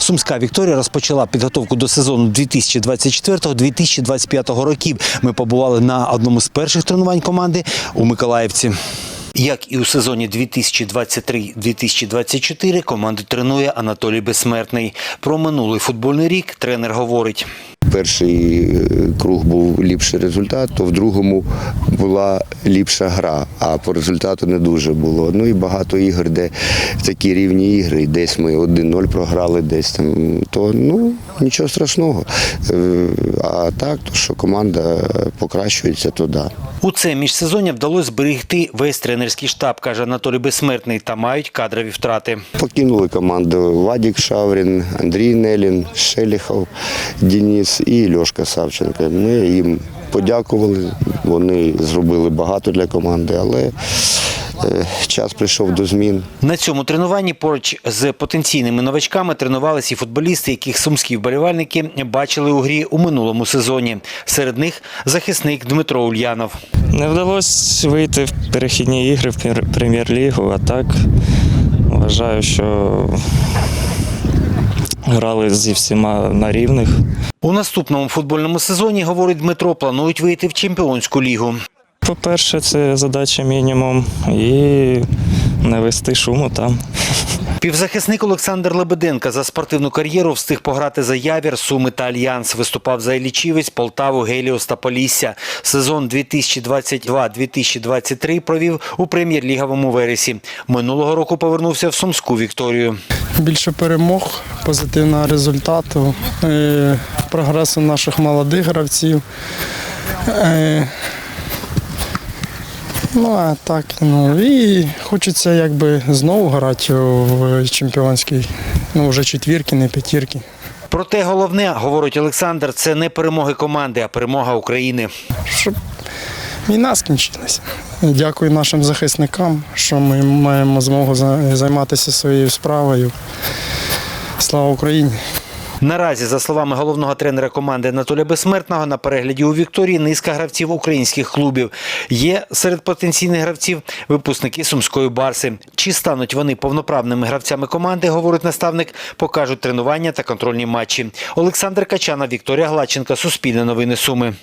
Сумська Вікторія розпочала підготовку до сезону 2024-2025 років. Ми побували на одному з перших тренувань команди у Миколаївці. Як і у сезоні 2023-2024 команду тренує Анатолій Безсмертний. Про минулий футбольний рік тренер говорить. Перший е, круг був ліпший результат, то в другому була ліпша гра, а по результату не дуже було. Ну і багато ігор, де такі рівні ігри, десь ми 1-0 програли, десь там, то ну нічого страшного. Е, А так, то що команда покращується, то да. У це міжсезоння вдалося зберегти весь тренерський штаб, каже Анатолій Безсмертний, та мають кадрові втрати. Покинули команду Вадік Шаврін, Андрій Нелін, Шеліхов, Дініс і Льошка Савченко. Ми їм подякували. Вони зробили багато для команди, але е, час прийшов до змін. На цьому тренуванні поруч з потенційними новачками тренувалися і футболісти, яких сумські вболівальники бачили у грі у минулому сезоні. Серед них захисник Дмитро Ульянов. Не вдалося вийти в перехідні ігри в прем'єр-лігу, а так вважаю, що грали зі всіма на рівних. У наступному футбольному сезоні, говорить Дмитро, планують вийти в чемпіонську лігу. По-перше, це задача мінімум, і не вести шуму там. Півзахисник Олександр Лебеденко за спортивну кар'єру встиг пограти за Явір, Суми та Альянс. Виступав за Іллічівець, Полтаву, Геліос та Полісся. Сезон 2022-2023 провів у прем'єр-ліговому вересі. Минулого року повернувся в Сумську Вікторію. Більше перемог, позитивного результату, е, прогресу наших молодих гравців. Е, Ну, а так, ну і хочеться якби знову грати в чемпіонській, ну вже четвірки, не п'ятірки. Проте головне, говорить Олександр, це не перемоги команди, а перемога України. Щоб війна скінчилася. Дякую нашим захисникам, що ми маємо змогу за- займатися своєю справою. Слава Україні! Наразі, за словами головного тренера команди Анатолія Безсмертного, на перегляді у Вікторії низка гравців українських клубів. Є серед потенційних гравців випускники сумської барси. Чи стануть вони повноправними гравцями команди, говорить наставник, покажуть тренування та контрольні матчі. Олександр Качана, Вікторія Гладченка, Суспільне новини Суми.